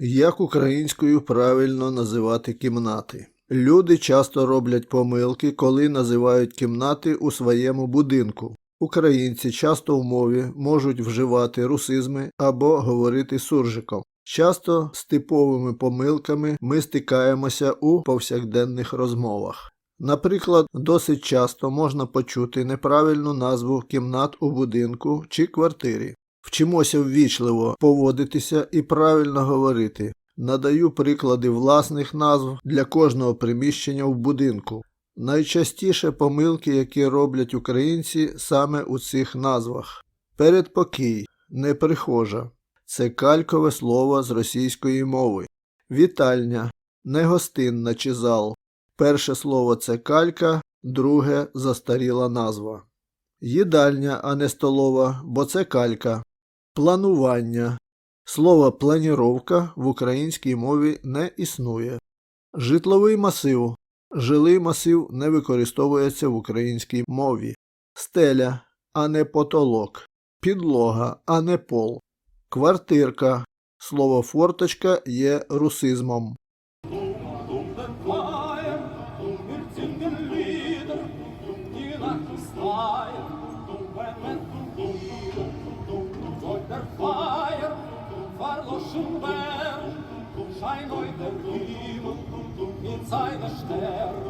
Як українською правильно називати кімнати? Люди часто роблять помилки, коли називають кімнати у своєму будинку. Українці часто в мові можуть вживати русизми або говорити суржиком. Часто з типовими помилками ми стикаємося у повсякденних розмовах. Наприклад, досить часто можна почути неправильну назву кімнат у будинку чи квартирі. Вчимося ввічливо поводитися і правильно говорити. Надаю приклади власних назв для кожного приміщення в будинку. Найчастіше помилки, які роблять українці саме у цих назвах. Передпокій, неприхожа. Це калькове слово з російської мови. Вітальня, негостинна чи зал. Перше слово це калька, друге застаріла назва. Їдальня, а не столова, бо це калька. Планування. Слово планіровка в українській мові не існує. Житловий масив. Жилий масив не використовується в українській мові. Стеля, а не потолок. Підлога, а не пол. Квартирка. Слово форточка є русизмом. Werden, scheint euch der Himmel in seiner Sterne.